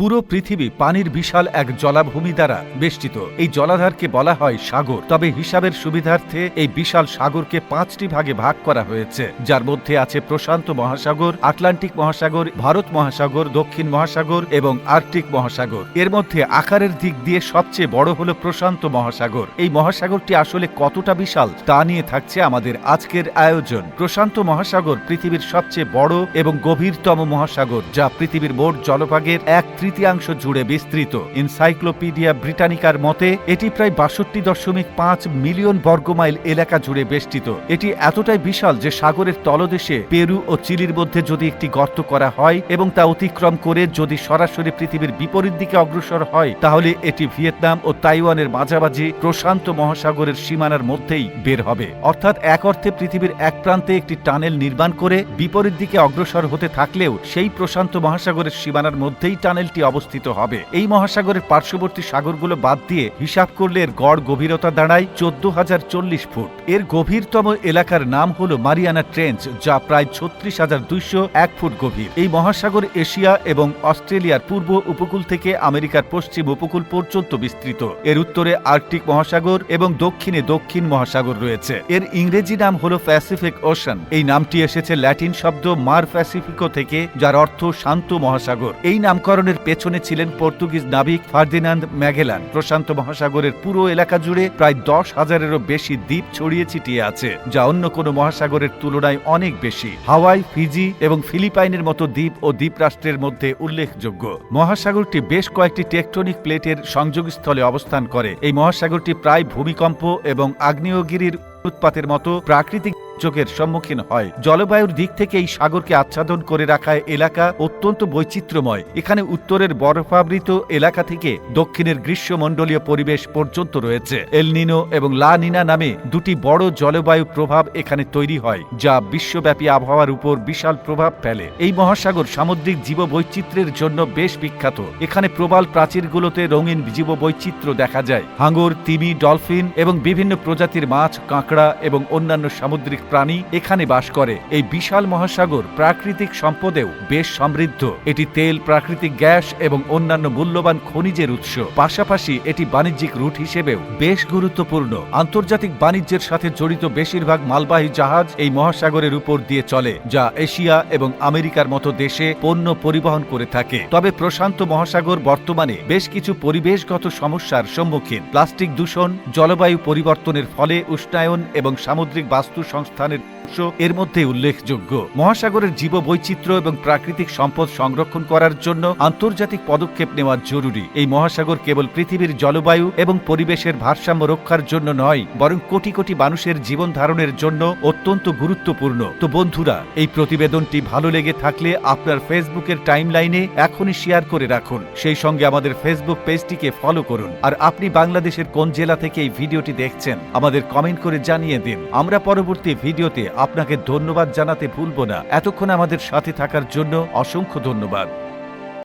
পুরো পৃথিবী পানির বিশাল এক জলাভূমি দ্বারা বেষ্টিত। এই জলাধারকে বলা হয় সাগর। তবে হিসাবের সুবিধার্থে এই বিশাল সাগরকে পাঁচটি ভাগে ভাগ করা হয়েছে। যার মধ্যে আছে প্রশান্ত মহাসাগর, আটলান্টিক মহাসাগর, ভারত মহাসাগর, দক্ষিণ মহাসাগর এবং আর্কটিক মহাসাগর। এর মধ্যে আকারের দিক দিয়ে সবচেয়ে বড় হল প্রশান্ত মহাসাগর। এই মহাসাগরটি আসলে কতটা বিশাল তা নিয়ে থাকছে আমাদের আজকের আয়োজন। প্রশান্ত মহাসাগর পৃথিবীর সবচেয়ে বড় এবং গভীরতম মহাসাগর, যা পৃথিবীর মোট জলভাগের এক তৃতীয়াংশ জুড়ে বিস্তৃত। এনসাইক্লোপিডিয়া ব্রিটানিকার মতে, এটি প্রায় বাষট্টি দশমিক পাঁচ মিলিয়ন বর্গমাইল এলাকা জুড়ে বেষ্টিত। এটি এতটাই বিশাল যে সাগরের তলদেশে পেরু ও চিলির মধ্যে যদি একটি গর্ত করা হয় এবং তা অতিক্রম করে যদি সরাসরি পৃথিবীর বিপরীত দিকে অগ্রসর হয়, তাহলে এটি ভিয়েতনাম ও তাইওয়ানের মাঝামাঝি প্রশান্ত মহাসাগরের সীমানার মধ্যেই বের হবে। অর্থাৎ এক অর্থে পৃথিবীর এক প্রান্তে একটি টানেল নির্মাণ করে বিপরীত দিকে অগ্রসর হতে থাকলেও সেই প্রশান্ত মহাসাগরের সীমানার মধ্যেই টানেলটি অবস্থিত হবে। এই মহাসাগরের পার্শ্ববর্তী সাগরগুলো বাদ দিয়ে হিসাব করলে এর গড় গভীরতা দাঁড়ায় চোদ্দ হাজার চল্লিশ ফুট। এর গভীরতম এলাকার নাম হল মারিয়ানা ট্রেঞ্চ, যা প্রায় ছত্রিশ হাজার দুইশো এক ফুট গভীর। এই মহাসাগর এশিয়া এবং অস্ট্রেলিয়ার পূর্ব উপকূল থেকে আমেরিকার পশ্চিম উপকূল পর্যন্ত বিস্তৃত। এর উত্তরে আর্কটিক মহাসাগর এবং দক্ষিণে দক্ষিণ মহাসাগর রয়েছে। এর ইংরেজি নাম হল প্যাসিফিক ওশান। এই নামটি এসেছে ল্যাটিন শব্দ মার প্যাসিফিকো থেকে, যার অর্থ শান্ত মহাসাগর। এই নামকরণের পেছনে ছিলেন পর্তুগিজ নাবিক ফার্দিনান্দ ম্যাগেলান প্রশান্ত মহাসাগরের পুরো এলাকা জুড়ে প্রায় দশ হাজারেরও বেশি দ্বীপ ছড়িয়ে ছিটিয়ে আছে, যা অন্য কোনো মহাসাগরের তুলনায় অনেক বেশি। হাওয়াই, ফিজি এবং ফিলিপাইনের মতো দ্বীপ ও দ্বীপরাষ্ট্রের মধ্যে উল্লেখযোগ্য। মহাসাগরটি বেশ কয়েকটি টেকটনিক প্লেটের সংযোগস্থলে অবস্থান করে। এই মহাসাগরটি প্রায় ভূমিকম্প এবং আগ্নেয়গিরির উৎপাতের মতো প্রাকৃতিক দুর্যোগের সম্মুখীন হয়। জলবায়ুর দিক থেকে এই সাগরকে আচ্ছাদন করে রাখা এলাকা অত্যন্ত বৈচিত্র্যময়। এখানে উত্তরের বরফাবৃত এলাকা থেকে দক্ষিণের গ্রীষ্মমণ্ডলীয় পরিবেশ পর্যন্ত রয়েছে। এলনিনো এবং লা নিনা নামে দুটি বড় জলবায়ু প্রভাব এখানে তৈরি হয়, যা বিশ্বব্যাপী আবহাওয়ার উপর বিশাল প্রভাব ফেলে। এই মহাসাগর সামুদ্রিক জীববৈচিত্র্যের জন্য বেশ বিখ্যাত। এখানে প্রবাল প্রাচীরগুলোতে রঙিন জীববৈচিত্র্য দেখা যায়। হাঙ্গর, তিমি, ডলফিন এবং বিভিন্ন প্রজাতির মাছ, কাঁকড়া এবং অন্যান্য সামুদ্রিক প্রাণী এখানে বাস করে। এই বিশাল মহাসাগর প্রাকৃতিক সম্পদেও বেশ সমৃদ্ধ। এটি তেল, প্রাকৃতিক গ্যাস এবং অন্যান্য মূল্যবান খনিজের উৎস। পাশাপাশি এটি বাণিজ্যিক রুট হিসেবেও বেশ গুরুত্বপূর্ণ। আন্তর্জাতিক বাণিজ্যের সাথে জড়িত বেশিরভাগ মালবাহী জাহাজ এই মহাসাগরের উপর দিয়ে চলে, যা এশিয়া এবং আমেরিকার মতো দেশে পণ্য পরিবহন করে থাকে। তবে প্রশান্ত মহাসাগর বর্তমানে বেশ কিছু পরিবেশগত সমস্যার সম্মুখীন। প্লাস্টিক দূষণ, জলবায়ু পরিবর্তনের ফলে উষ্ণায়ন এবং সামুদ্রিক বাস্তু সংস্থানের অংশ এর মধ্যে উল্লেখযোগ্য। মহাসাগরের জীববৈচিত্র্য এবং প্রাকৃতিক সম্পদ সংরক্ষণ করার জন্য আন্তর্জাতিক পদক্ষেপ নেওয়া জরুরি। এই মহাসাগর কেবল পৃথিবীর জলবায়ু এবং পরিবেশের ভারসাম্য রক্ষার জন্য নয়, বরং কোটি কোটি মানুষের জীবন ধারণের জন্য অত্যন্ত গুরুত্বপূর্ণ। তো বন্ধুরা, এই প্রতিবেদনটি ভালো লেগে থাকলে আপনার ফেসবুকের টাইমলাইনে এখনই শেয়ার করে রাখুন। সেই সঙ্গে আমাদের ফেসবুক পেজটিকে ফলো করুন। আর আপনি বাংলাদেশের কোন জেলা থেকে এই ভিডিওটি দেখছেন, আমাদের কমেন্ট করে জানিয়ে দিন। আমরা পরবর্তী ভিডিওতে আপনাকে ধন্যবাদ জানাতে ভুলব না। এতক্ষণ আমাদের সাথে থাকার জন্য অসংখ্য ধন্যবাদ।